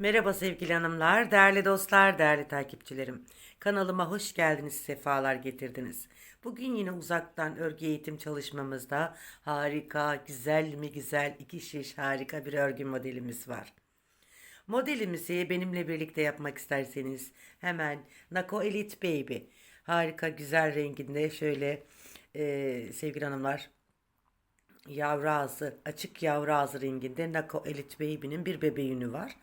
Merhaba sevgili hanımlar, değerli dostlar, değerli takipçilerim. Kanalıma hoş geldiniz, sefalar getirdiniz. Bugün yine uzaktan örgü eğitim çalışmamızda harika, güzel mi güzel, iki şiş harika bir örgü modelimiz var. Modelimizi benimle birlikte yapmak isterseniz hemen Nako Elite Baby harika güzel renginde şöyle e, sevgili hanımlar yavru ağzı, açık yavru ağzı renginde Nako Elite Baby'nin bir bebeği ünü var.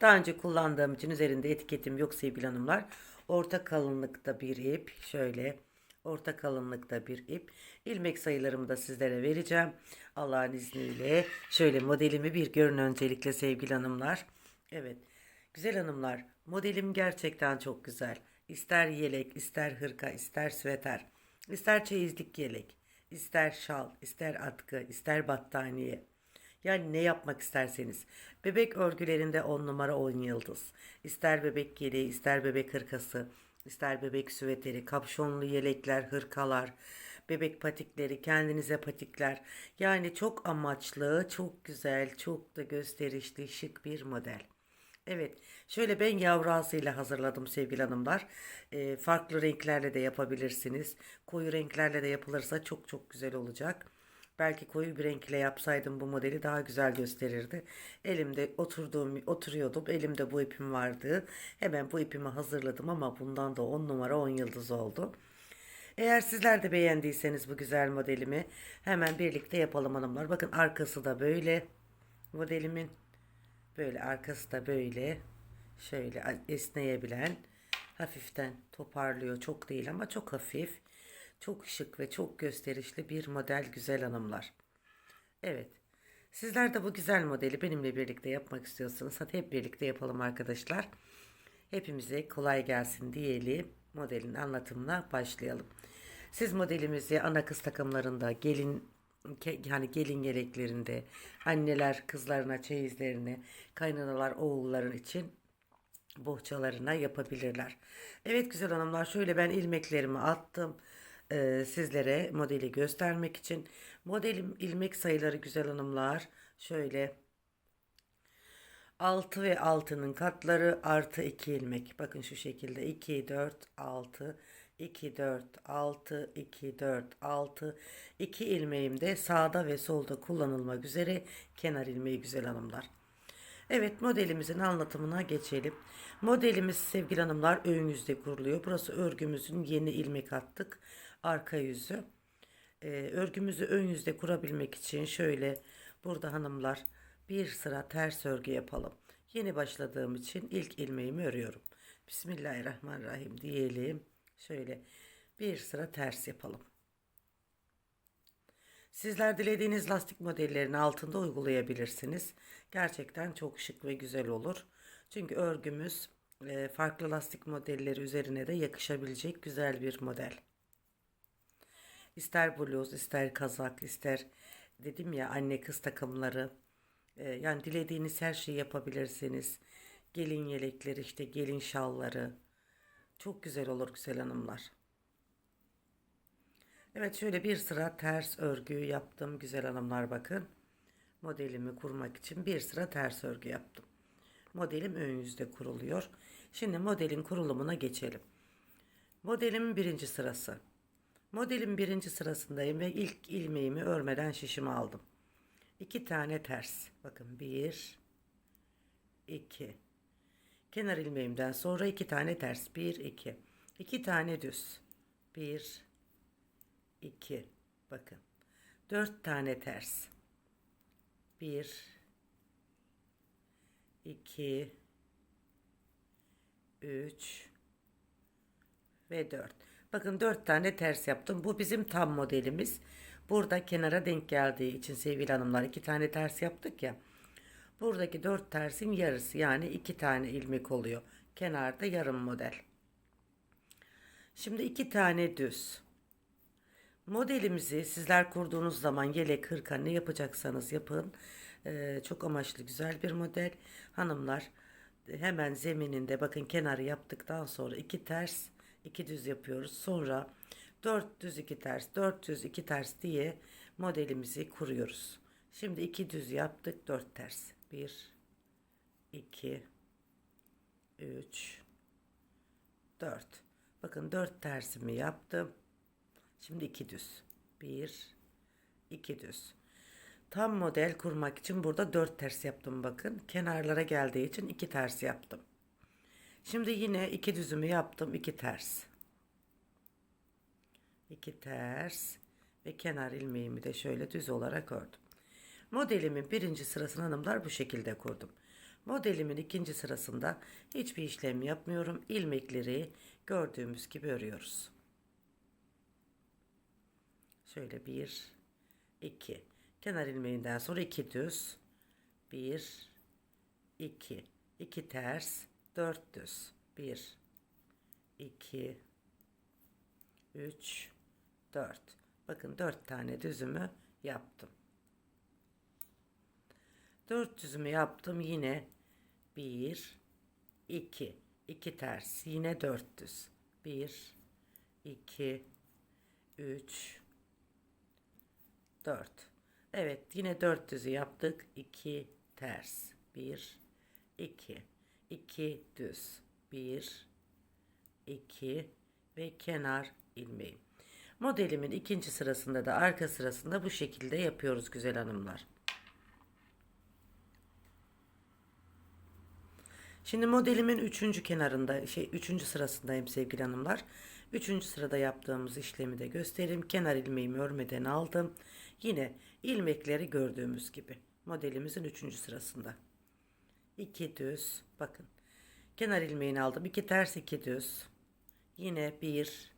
Daha önce kullandığım için üzerinde etiketim yok sevgili hanımlar. Orta kalınlıkta bir ip. Şöyle orta kalınlıkta bir ip. İlmek sayılarımı da sizlere vereceğim. Allah'ın izniyle. Şöyle modelimi bir görün öncelikle sevgili hanımlar. Evet. Güzel hanımlar. Modelim gerçekten çok güzel. İster yelek, ister hırka, ister süveter, ister çeyizlik yelek, ister şal, ister atkı, ister battaniye. Yani ne yapmak isterseniz. Bebek örgülerinde 10 numara 10 yıldız. İster bebek yeleği, ister bebek hırkası, ister bebek süveteri, kapşonlu yelekler, hırkalar, bebek patikleri, kendinize patikler. Yani çok amaçlı, çok güzel, çok da gösterişli, şık bir model. Evet, şöyle ben yavru ağzıyla hazırladım sevgili hanımlar. Ee, farklı renklerle de yapabilirsiniz. Koyu renklerle de yapılırsa çok çok güzel olacak. Belki koyu bir renkle yapsaydım bu modeli daha güzel gösterirdi. Elimde oturduğum, oturuyordum. Elimde bu ipim vardı. Hemen bu ipimi hazırladım ama bundan da 10 numara 10 yıldız oldu. Eğer sizler de beğendiyseniz bu güzel modelimi hemen birlikte yapalım hanımlar. Bakın arkası da böyle modelimin. Böyle arkası da böyle. Şöyle esneyebilen. Hafiften toparlıyor. Çok değil ama çok hafif. Çok şık ve çok gösterişli bir model güzel hanımlar. Evet. Sizler de bu güzel modeli benimle birlikte yapmak istiyorsanız hadi hep birlikte yapalım arkadaşlar. Hepimize kolay gelsin diyelim. Modelin anlatımına başlayalım. Siz modelimizi ana kız takımlarında, gelin yani gelin yeleklerinde, anneler kızlarına çeyizlerini, kaynanalar oğulların için bohçalarına yapabilirler. Evet güzel hanımlar şöyle ben ilmeklerimi attım e, sizlere modeli göstermek için. Modelim ilmek sayıları güzel hanımlar. Şöyle 6 ve 6'nın katları artı 2 ilmek. Bakın şu şekilde 2, 4, 6, 2, 4, 6, 2, 4, 6, 2 ilmeğim de sağda ve solda kullanılmak üzere kenar ilmeği güzel hanımlar. Evet modelimizin anlatımına geçelim. Modelimiz sevgili hanımlar ön kuruluyor. Burası örgümüzün yeni ilmek attık. Arka yüzü. Ee, örgümüzü ön yüzde kurabilmek için şöyle burada hanımlar bir sıra ters örgü yapalım. Yeni başladığım için ilk ilmeğimi örüyorum. Bismillahirrahmanirrahim diyelim. Şöyle bir sıra ters yapalım. Sizler dilediğiniz lastik modellerini altında uygulayabilirsiniz. Gerçekten çok şık ve güzel olur. Çünkü örgümüz e, farklı lastik modelleri üzerine de yakışabilecek güzel bir model. İster bluz, ister kazak, ister dedim ya anne kız takımları. E, yani dilediğiniz her şeyi yapabilirsiniz. Gelin yelekleri, işte gelin şalları. Çok güzel olur güzel hanımlar. Evet şöyle bir sıra ters örgü yaptım güzel hanımlar bakın. Modelimi kurmak için bir sıra ters örgü yaptım. Modelim ön yüzde kuruluyor. Şimdi modelin kurulumuna geçelim. Modelimin birinci sırası. Modelin birinci sırasındayım ve ilk ilmeğimi örmeden şişimi aldım. İki tane ters. Bakın bir, iki. Kenar ilmeğimden sonra iki tane ters. Bir, iki. İki tane düz. Bir, 2 bakın 4 tane ters 1 2 3 ve 4 bakın 4 tane ters yaptım. Bu bizim tam modelimiz. Burada kenara denk geldiği için sevgili hanımlar 2 tane ters yaptık ya. Buradaki 4 tersin yarısı yani 2 tane ilmek oluyor. Kenarda yarım model. Şimdi 2 tane düz. Modelimizi sizler kurduğunuz zaman yelek, hırka ne yapacaksanız yapın. Ee, çok amaçlı güzel bir model. Hanımlar hemen zemininde bakın kenarı yaptıktan sonra iki ters, iki düz yapıyoruz. Sonra dört düz iki ters, dört düz iki ters diye modelimizi kuruyoruz. Şimdi iki düz yaptık, dört ters. Bir, iki, 3 4 bakın 4 tersimi yaptım şimdi 2 düz 1 2 düz tam model kurmak için burada 4 ters yaptım bakın kenarlara geldiği için 2 ters yaptım şimdi yine 2 düzümü yaptım 2 ters 2 ters ve kenar ilmeğimi de şöyle düz olarak ördüm Modelimin birinci sırasını hanımlar bu şekilde kurdum. Modelimin ikinci sırasında hiçbir işlem yapmıyorum. İlmekleri gördüğümüz gibi örüyoruz. Şöyle bir, iki. Kenar ilmeğinden sonra iki düz. Bir, iki. iki ters, dört düz. Bir, iki, üç, dört. Bakın dört tane düzümü yaptım. Dört düzümü yaptım yine bir iki iki ters yine dört düz bir iki üç dört evet yine dört düzü yaptık iki ters bir iki iki düz bir iki ve kenar ilmeği modelimin ikinci sırasında da arka sırasında bu şekilde yapıyoruz güzel hanımlar Şimdi modelimin üçüncü kenarında, şey üçüncü sırasındayım sevgili hanımlar. Üçüncü sırada yaptığımız işlemi de göstereyim. Kenar ilmeğimi örmeden aldım. Yine ilmekleri gördüğümüz gibi modelimizin üçüncü sırasında. İki düz, bakın. Kenar ilmeğini aldım. iki ters, iki düz. Yine bir,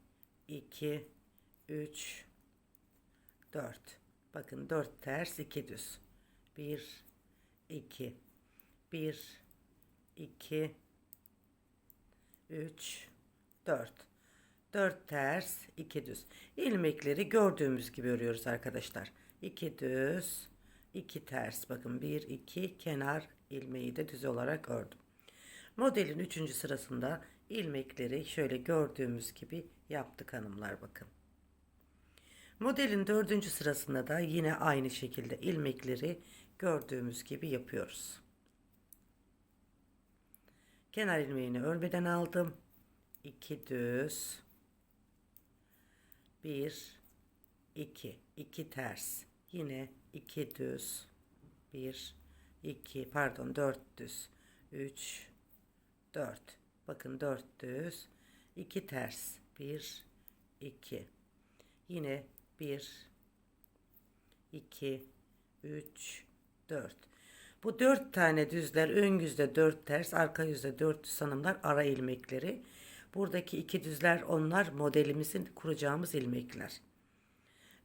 iki, üç, dört. Bakın dört ters, iki düz. Bir, iki, bir, 2 3 4 4 ters 2 düz ilmekleri gördüğümüz gibi örüyoruz arkadaşlar 2 düz 2 ters bakın 1 2 kenar ilmeği de düz olarak ördüm modelin 3. sırasında ilmekleri şöyle gördüğümüz gibi yaptık hanımlar bakın modelin 4. sırasında da yine aynı şekilde ilmekleri gördüğümüz gibi yapıyoruz Kenar ilmeğini örmeden aldım. 2 düz. 1 2 2 ters. Yine 2 düz. 1 2 pardon 4 düz. 3 4. Bakın 4 düz. 2 ters. 1 2. Yine 1 2 3 4. Bu dört tane düzler ön yüzde dört ters arka yüzde dört düz hanımlar ara ilmekleri. Buradaki iki düzler onlar modelimizin kuracağımız ilmekler.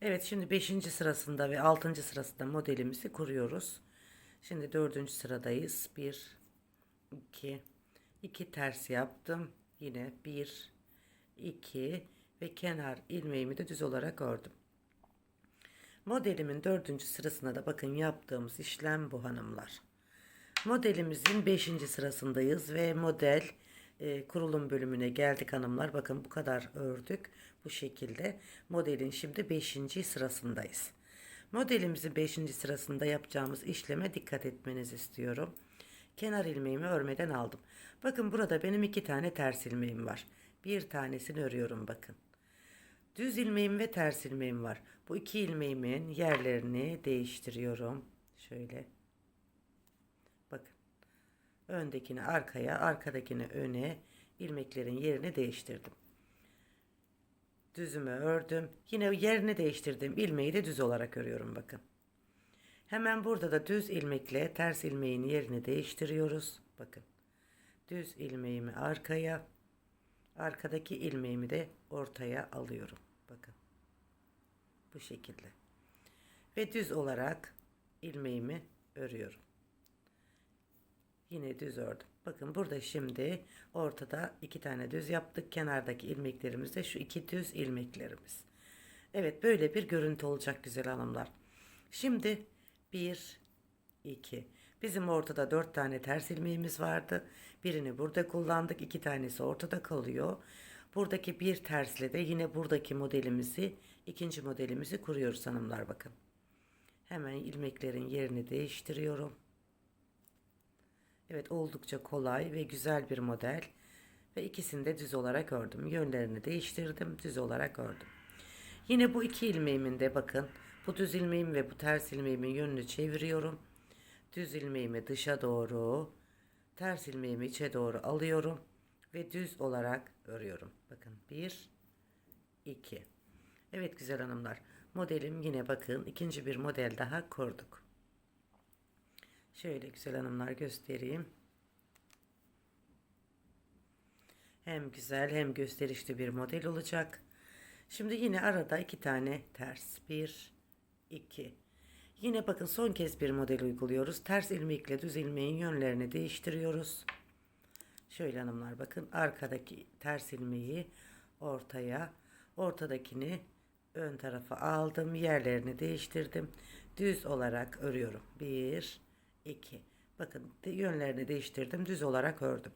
Evet şimdi beşinci sırasında ve altıncı sırasında modelimizi kuruyoruz. Şimdi dördüncü sıradayız. Bir, iki, iki ters yaptım. Yine bir, iki ve kenar ilmeğimi de düz olarak ördüm. Modelimin dördüncü sırasına da bakın yaptığımız işlem bu hanımlar. Modelimizin beşinci sırasındayız ve model e, kurulum bölümüne geldik hanımlar. Bakın bu kadar ördük. Bu şekilde modelin şimdi beşinci sırasındayız. Modelimizin beşinci sırasında yapacağımız işleme dikkat etmenizi istiyorum. Kenar ilmeğimi örmeden aldım. Bakın burada benim iki tane ters ilmeğim var. Bir tanesini örüyorum bakın. Düz ilmeğim ve ters ilmeğim var. Bu iki ilmeğimin yerlerini değiştiriyorum. Şöyle. Bakın. Öndekini arkaya, arkadakini öne ilmeklerin yerini değiştirdim. Düzümü ördüm. Yine yerini değiştirdim. İlmeği de düz olarak örüyorum bakın. Hemen burada da düz ilmekle ters ilmeğin yerini değiştiriyoruz. Bakın. Düz ilmeğimi arkaya, arkadaki ilmeğimi de ortaya alıyorum. Bakın. Bu şekilde. Ve düz olarak ilmeğimi örüyorum. Yine düz ördüm. Bakın burada şimdi ortada iki tane düz yaptık. Kenardaki ilmeklerimiz de şu iki düz ilmeklerimiz. Evet böyle bir görüntü olacak güzel hanımlar. Şimdi bir, iki. Bizim ortada dört tane ters ilmeğimiz vardı. Birini burada kullandık. iki tanesi ortada kalıyor. Buradaki bir tersle de yine buradaki modelimizi, ikinci modelimizi kuruyoruz hanımlar bakın. Hemen ilmeklerin yerini değiştiriyorum. Evet oldukça kolay ve güzel bir model. Ve ikisini de düz olarak ördüm. Yönlerini değiştirdim. Düz olarak ördüm. Yine bu iki ilmeğimin de bakın. Bu düz ilmeğim ve bu ters ilmeğimin yönünü çeviriyorum. Düz ilmeğimi dışa doğru, ters ilmeğimi içe doğru alıyorum ve düz olarak örüyorum. Bakın bir, iki. Evet güzel hanımlar. Modelim yine bakın ikinci bir model daha kurduk. Şöyle güzel hanımlar göstereyim. Hem güzel hem gösterişli bir model olacak. Şimdi yine arada iki tane ters. Bir, iki. Yine bakın son kez bir model uyguluyoruz. Ters ilmekle düz ilmeğin yönlerini değiştiriyoruz. Şöyle hanımlar bakın arkadaki ters ilmeği ortaya, ortadakini ön tarafa aldım. Yerlerini değiştirdim. Düz olarak örüyorum. Bir, iki. Bakın de, yönlerini değiştirdim. Düz olarak ördüm.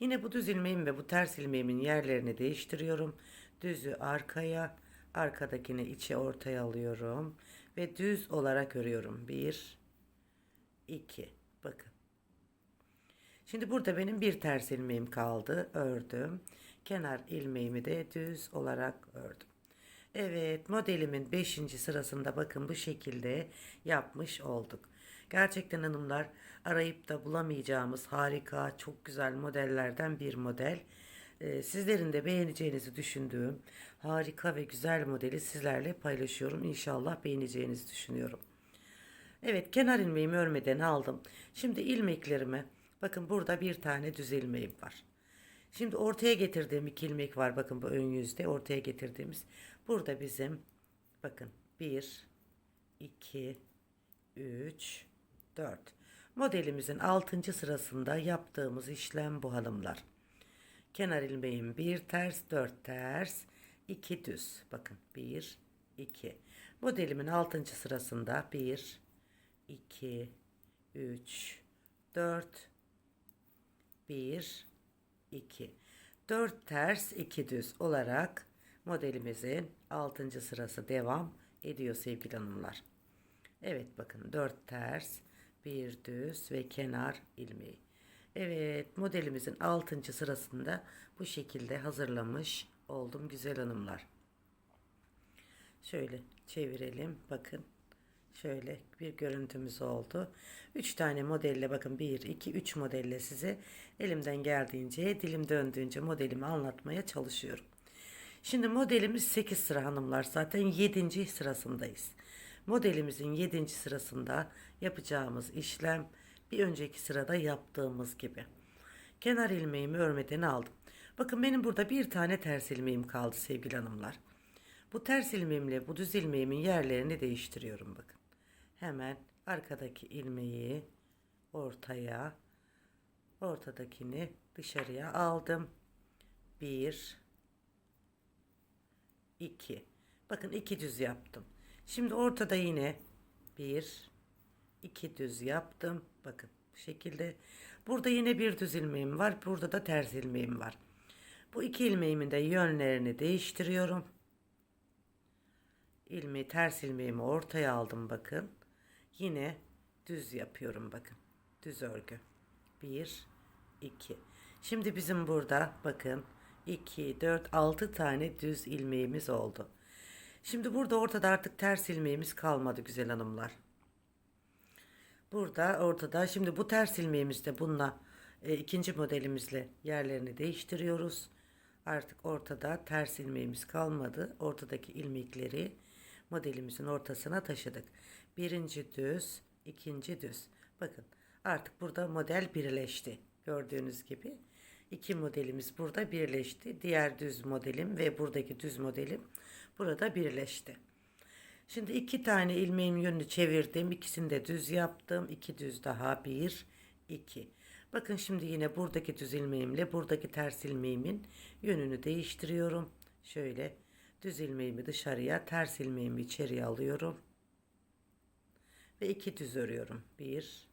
Yine bu düz ilmeğim ve bu ters ilmeğimin yerlerini değiştiriyorum. Düzü arkaya, arkadakini içe ortaya alıyorum ve düz olarak örüyorum. Bir, iki. Bakın. Şimdi burada benim bir ters ilmeğim kaldı. Ördüm. Kenar ilmeğimi de düz olarak ördüm. Evet modelimin 5. sırasında bakın bu şekilde yapmış olduk. Gerçekten hanımlar arayıp da bulamayacağımız harika çok güzel modellerden bir model. Ee, sizlerin de beğeneceğinizi düşündüğüm harika ve güzel modeli sizlerle paylaşıyorum. İnşallah beğeneceğinizi düşünüyorum. Evet kenar ilmeğimi örmeden aldım. Şimdi ilmeklerimi bakın burada bir tane düz ilmeğim var. Şimdi ortaya getirdiğim iki ilmek var. Bakın bu ön yüzde ortaya getirdiğimiz. Burada bizim bakın 1 2 3 4 modelimizin 6. sırasında yaptığımız işlem bu hanımlar. Kenar ilmeğim bir ters, dört ters, iki düz. Bakın bir, iki. Modelimin altıncı sırasında bir, iki, üç, dört, bir, iki. Dört ters, iki düz olarak modelimizin altıncı sırası devam ediyor sevgili hanımlar. Evet bakın dört ters, bir düz ve kenar ilmeği. Evet modelimizin 6. sırasında bu şekilde hazırlamış oldum güzel hanımlar. Şöyle çevirelim bakın. Şöyle bir görüntümüz oldu. 3 tane modelle bakın 1 2 3 modelle size elimden geldiğince dilim döndüğünce modelimi anlatmaya çalışıyorum. Şimdi modelimiz 8 sıra hanımlar zaten 7. sırasındayız. Modelimizin 7. sırasında yapacağımız işlem bir önceki sırada yaptığımız gibi. Kenar ilmeğimi örmeden aldım. Bakın benim burada bir tane ters ilmeğim kaldı sevgili hanımlar. Bu ters ilmeğimle bu düz ilmeğimin yerlerini değiştiriyorum bakın. Hemen arkadaki ilmeği ortaya, ortadakini dışarıya aldım. Bir, iki. Bakın iki düz yaptım. Şimdi ortada yine bir, iki düz yaptım. Bakın bu şekilde. Burada yine bir düz ilmeğim var. Burada da ters ilmeğim var. Bu iki ilmeğimin de yönlerini değiştiriyorum. İlmeği ters ilmeğimi ortaya aldım bakın. Yine düz yapıyorum bakın. Düz örgü. 1 2. Şimdi bizim burada bakın 2 4 6 tane düz ilmeğimiz oldu. Şimdi burada ortada artık ters ilmeğimiz kalmadı güzel hanımlar. Burada ortada şimdi bu ters ilmeğimizde bununla e, ikinci modelimizle yerlerini değiştiriyoruz. Artık ortada ters ilmeğimiz kalmadı. Ortadaki ilmekleri modelimizin ortasına taşıdık. Birinci düz, ikinci düz. Bakın artık burada model birleşti. Gördüğünüz gibi iki modelimiz burada birleşti. Diğer düz modelim ve buradaki düz modelim burada birleşti. Şimdi iki tane ilmeğin yönünü çevirdim. İkisini de düz yaptım. İki düz daha. Bir, iki. Bakın şimdi yine buradaki düz ilmeğimle buradaki ters ilmeğimin yönünü değiştiriyorum. Şöyle düz ilmeğimi dışarıya, ters ilmeğimi içeriye alıyorum. Ve iki düz örüyorum. Bir,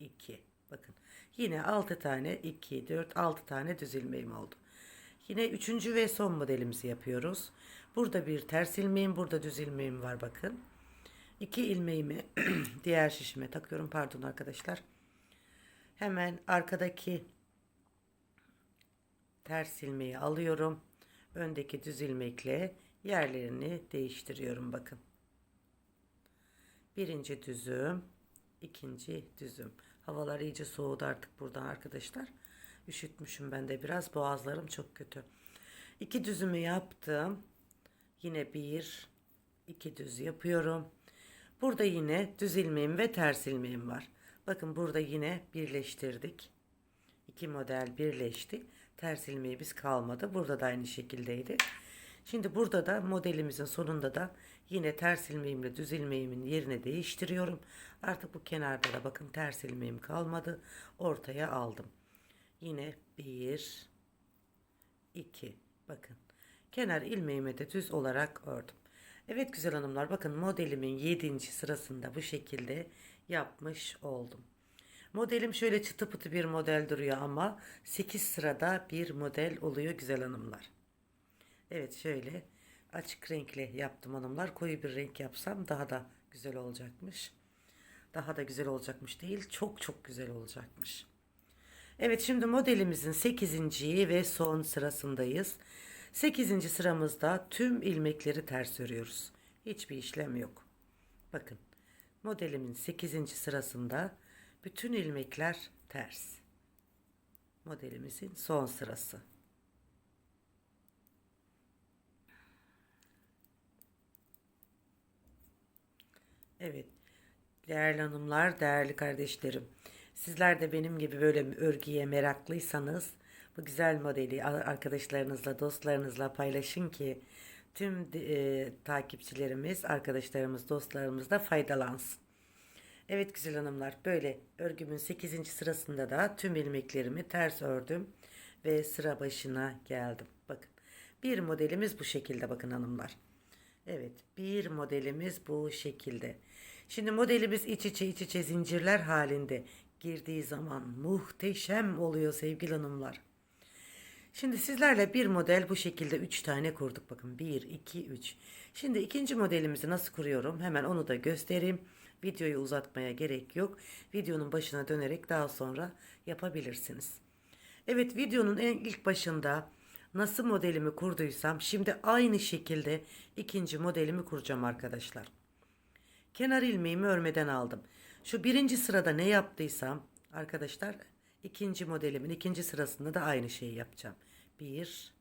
iki. Bakın yine altı tane, iki, dört, altı tane düz ilmeğim oldu. Yine üçüncü ve son modelimizi yapıyoruz. Burada bir ters ilmeğim, burada düz ilmeğim var bakın. İki ilmeğimi diğer şişime takıyorum. Pardon arkadaşlar. Hemen arkadaki ters ilmeği alıyorum. Öndeki düz ilmekle yerlerini değiştiriyorum bakın. Birinci düzüm, ikinci düzüm. Havalar iyice soğudu artık buradan arkadaşlar. Üşütmüşüm ben de biraz. Boğazlarım çok kötü. İki düzümü yaptım. Yine bir, iki düz yapıyorum. Burada yine düz ilmeğim ve ters ilmeğim var. Bakın burada yine birleştirdik. İki model birleşti. Ters ilmeğimiz kalmadı. Burada da aynı şekildeydi. Şimdi burada da modelimizin sonunda da yine ters ilmeğimle düz ilmeğimin yerini değiştiriyorum. Artık bu kenarda da bakın ters ilmeğim kalmadı. Ortaya aldım. Yine bir, iki. Bakın kenar ilmeğimi de düz olarak ördüm. Evet güzel hanımlar bakın modelimin 7. sırasında bu şekilde yapmış oldum. Modelim şöyle çıtı pıtı bir model duruyor ama 8 sırada bir model oluyor güzel hanımlar. Evet şöyle açık renkli yaptım hanımlar. Koyu bir renk yapsam daha da güzel olacakmış. Daha da güzel olacakmış değil çok çok güzel olacakmış. Evet şimdi modelimizin 8. ve son sırasındayız. 8. sıramızda tüm ilmekleri ters örüyoruz. Hiçbir işlem yok. Bakın modelimin 8. sırasında bütün ilmekler ters. Modelimizin son sırası. Evet. Değerli hanımlar, değerli kardeşlerim. Sizler de benim gibi böyle örgüye meraklıysanız bu güzel modeli arkadaşlarınızla, dostlarınızla paylaşın ki tüm e, takipçilerimiz, arkadaşlarımız, dostlarımız da faydalansın. Evet güzel hanımlar böyle örgümün 8. sırasında da tüm ilmeklerimi ters ördüm ve sıra başına geldim. Bakın bir modelimiz bu şekilde bakın hanımlar. Evet bir modelimiz bu şekilde. Şimdi modelimiz iç içe iç içe zincirler halinde girdiği zaman muhteşem oluyor sevgili hanımlar. Şimdi sizlerle bir model bu şekilde 3 tane kurduk. Bakın 1, 2, 3. Şimdi ikinci modelimizi nasıl kuruyorum? Hemen onu da göstereyim. Videoyu uzatmaya gerek yok. Videonun başına dönerek daha sonra yapabilirsiniz. Evet videonun en ilk başında nasıl modelimi kurduysam şimdi aynı şekilde ikinci modelimi kuracağım arkadaşlar. Kenar ilmeğimi örmeden aldım. Şu birinci sırada ne yaptıysam arkadaşlar ikinci modelimin ikinci sırasında da aynı şeyi yapacağım. Bir,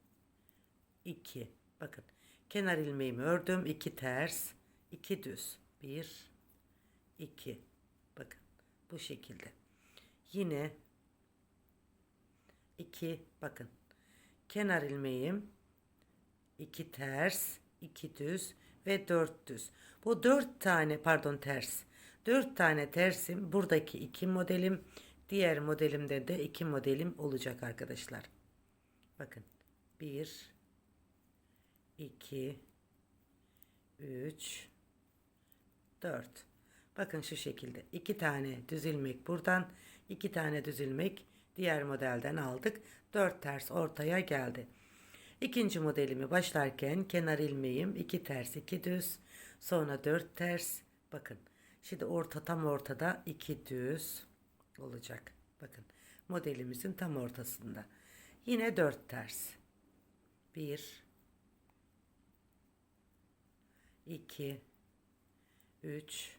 iki. Bakın kenar ilmeğimi ördüm. iki ters, iki düz. Bir, iki. Bakın bu şekilde. Yine iki. Bakın kenar ilmeğim iki ters, iki düz ve dört düz. Bu dört tane pardon ters. Dört tane tersim buradaki iki modelim. Diğer modelimde de iki modelim olacak arkadaşlar. Bakın. Bir, iki, üç, dört. Bakın şu şekilde. iki tane düz ilmek buradan. iki tane düz ilmek diğer modelden aldık. Dört ters ortaya geldi. İkinci modelimi başlarken kenar ilmeğim iki ters iki düz. Sonra dört ters. Bakın. Şimdi orta tam ortada iki düz olacak. Bakın modelimizin tam ortasında. Yine dört ters. Bir, iki, üç,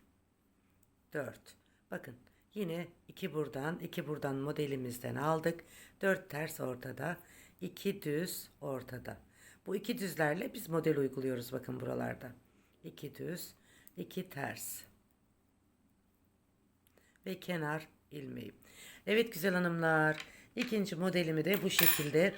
dört. Bakın yine iki buradan iki buradan modelimizden aldık. Dört ters ortada. iki düz ortada. Bu iki düzlerle biz model uyguluyoruz bakın buralarda. İki düz, iki ters. Ve kenar ilmeği. Evet güzel hanımlar. İkinci modelimi de bu şekilde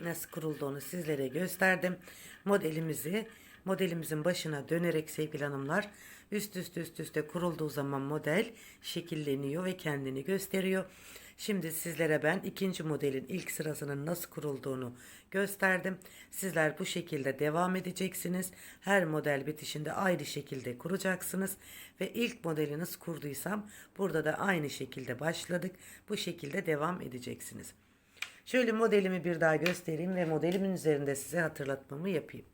nasıl kurulduğunu sizlere gösterdim. Modelimizi modelimizin başına dönerek sevgili hanımlar üst üste üst üste kurulduğu zaman model şekilleniyor ve kendini gösteriyor. Şimdi sizlere ben ikinci modelin ilk sırasının nasıl kurulduğunu gösterdim. Sizler bu şekilde devam edeceksiniz. Her model bitişinde ayrı şekilde kuracaksınız. Ve ilk modeli nasıl kurduysam burada da aynı şekilde başladık. Bu şekilde devam edeceksiniz. Şöyle modelimi bir daha göstereyim ve modelimin üzerinde size hatırlatmamı yapayım.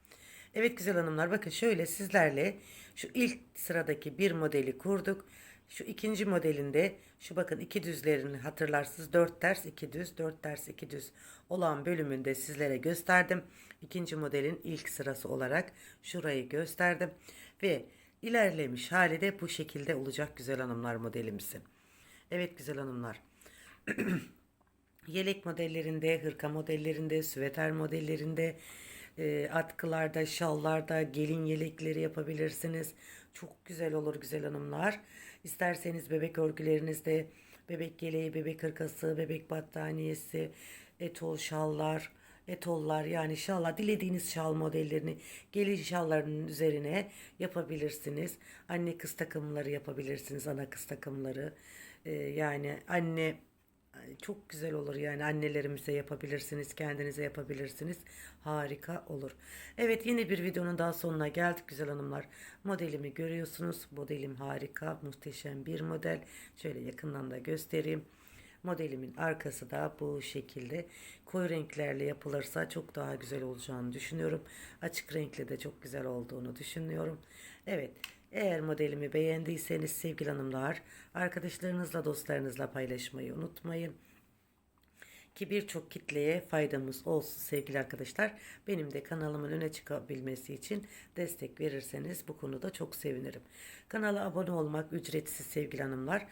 Evet güzel hanımlar bakın şöyle sizlerle şu ilk sıradaki bir modeli kurduk. Şu ikinci modelinde şu bakın iki düzlerini hatırlarsınız. Dört ters iki düz, dört ters iki düz olan bölümünde sizlere gösterdim. İkinci modelin ilk sırası olarak şurayı gösterdim. Ve ilerlemiş hali de bu şekilde olacak güzel hanımlar modelimizin. Evet güzel hanımlar. Yelek modellerinde, hırka modellerinde, süveter modellerinde, e, atkılarda, şallarda, gelin yelekleri yapabilirsiniz. Çok güzel olur güzel hanımlar. İsterseniz bebek örgülerinizde bebek yeleği, bebek hırkası, bebek battaniyesi, etol şallar, etollar yani şallar dilediğiniz şal modellerini gelin şallarının üzerine yapabilirsiniz. Anne kız takımları yapabilirsiniz, ana kız takımları. E, yani anne Çok güzel olur yani annelerimize yapabilirsiniz, kendinize yapabilirsiniz. Harika olur. Evet yeni bir videonun daha sonuna geldik güzel hanımlar. Modelimi görüyorsunuz. Modelim harika, muhteşem bir model. Şöyle yakından da göstereyim. Modelimin arkası da bu şekilde koyu renklerle yapılırsa çok daha güzel olacağını düşünüyorum. Açık renkle de çok güzel olduğunu düşünüyorum. Evet eğer modelimi beğendiyseniz sevgili hanımlar arkadaşlarınızla dostlarınızla paylaşmayı unutmayın ki birçok kitleye faydamız olsun sevgili arkadaşlar. Benim de kanalımın öne çıkabilmesi için destek verirseniz bu konuda çok sevinirim. Kanala abone olmak ücretsiz sevgili hanımlar.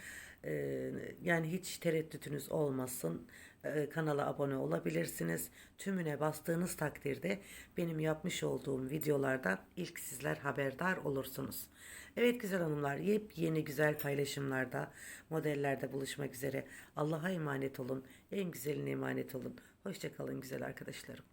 Ee, yani hiç tereddütünüz olmasın. Ee, kanala abone olabilirsiniz. Tümüne bastığınız takdirde benim yapmış olduğum videolardan ilk sizler haberdar olursunuz. Evet güzel hanımlar yepyeni güzel paylaşımlarda modellerde buluşmak üzere. Allah'a emanet olun. En güzeline emanet olun. Hoşçakalın güzel arkadaşlarım.